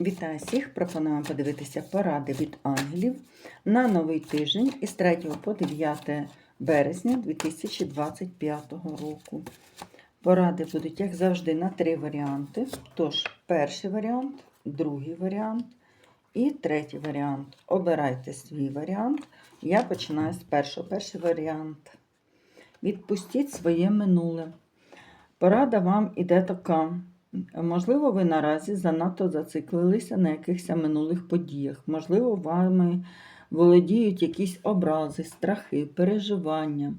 Вітаю всіх! Пропоную подивитися поради від ангелів на новий тиждень із 3 по 9 березня 2025 року. Поради будуть, як завжди, на три варіанти. Тож, перший варіант, другий варіант і третій варіант. Обирайте свій варіант. Я починаю з першого. Перший варіант. Відпустіть своє минуле. Порада вам іде така. Можливо, ви наразі занадто зациклилися на якихось минулих подіях. Можливо, вами володіють якісь образи, страхи, переживання.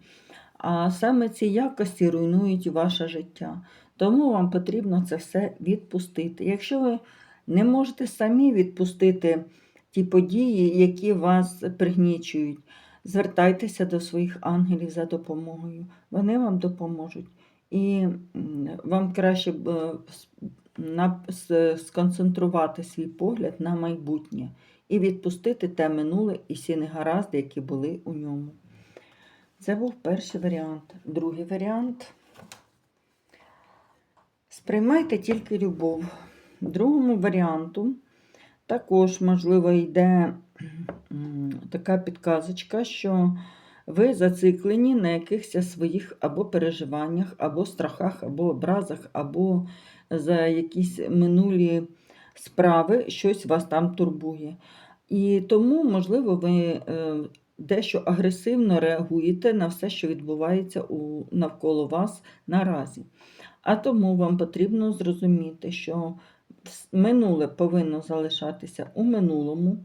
А саме ці якості руйнують ваше життя. Тому вам потрібно це все відпустити. Якщо ви не можете самі відпустити ті події, які вас пригнічують, звертайтеся до своїх ангелів за допомогою. Вони вам допоможуть. І вам краще е, сконцентрувати свій погляд на майбутнє і відпустити те минуле і всі негаразди, які були у ньому. Це був перший варіант. Другий варіант. Сприймайте тільки любов. Другому варіанту також, можливо, йде така підказочка, що ви зациклені на якихось своїх або переживаннях, або страхах, або образах, або за якісь минулі справи, щось вас там турбує. І тому, можливо, ви е, дещо агресивно реагуєте на все, що відбувається навколо вас наразі. А тому вам потрібно зрозуміти, що минуле повинно залишатися у минулому,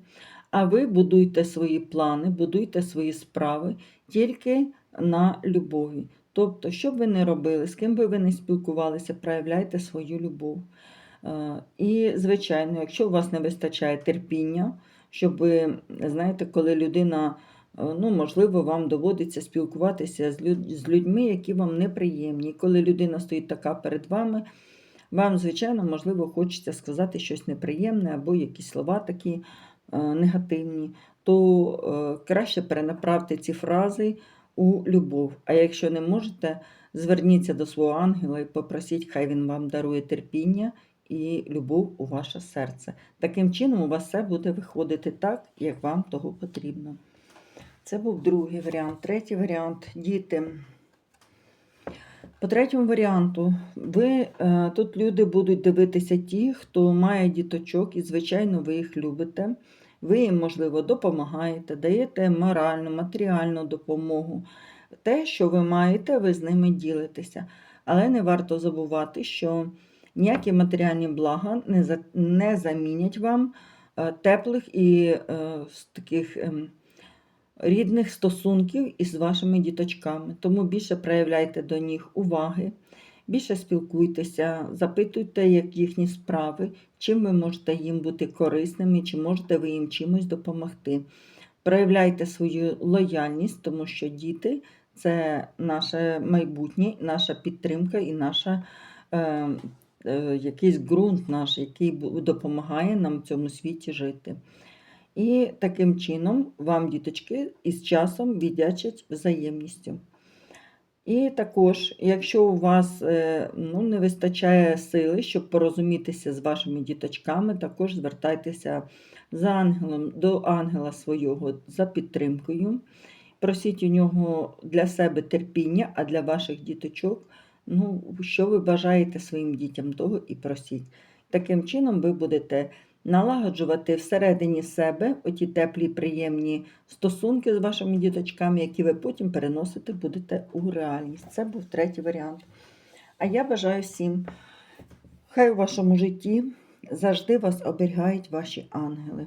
а ви будуйте свої плани, будуйте свої справи тільки на любові. Тобто, що б ви не робили, з ким би ви не спілкувалися, проявляйте свою любов. Е, І, звичайно, якщо у вас не вистачає терпіння, щоб знаєте, коли людина, е, ну, можливо, вам доводиться спілкуватися з, людьми, які вам неприємні. Коли людина стоїть така перед вами, вам, звичайно, можливо, хочеться сказати щось неприємне або якісь слова такі негативні, то е, краще перенаправте ці фрази у любов. А якщо не можете, зверніться до свого ангела і попросіть, хай він вам дарує терпіння і любов у ваше серце. Таким чином, у вас все буде виходити так, як вам того потрібно. Це був другий варіант. Третій варіант діти. По третьому варіанту, ви е, тут люди будуть дивитися ті, хто має діточок, і, звичайно, ви їх любите. Ви їм, можливо, допомагаєте, даєте моральну, матеріальну допомогу. Те, що ви маєте, ви з ними ділитеся. Але не варто забувати, що ніякі матеріальні блага не, замінять вам е, теплих і е, таких. Рідних стосунків із вашими діточками. Тому більше проявляйте до них уваги, більше спілкуйтеся, запитуйте, як їхні справи, чим ви можете їм бути корисними, чи можете ви їм чимось допомогти. Проявляйте свою лояльність, тому що діти це наше майбутнє, наша підтримка і наша. Е, е, Якийсь ґрунт наш, який допомагає нам в цьому світі жити. І таким чином вам, діточки, із часом віддячать взаємністю. І також, якщо у вас е, ну, не вистачає сили, щоб порозумітися з вашими діточками, також звертайтеся за ангелом, до ангела свого за підтримкою. Просіть у нього для себе терпіння, а для ваших діточок, ну, що ви бажаєте своїм дітям, того і просіть. Таким чином ви будете налагоджувати всередині себе оті теплі, приємні стосунки з вашими діточками, які ви потім переносити будете у реальність. Це був третій варіант. А я бажаю всім, хай у вашому житті завжди вас оберігають ваші ангели.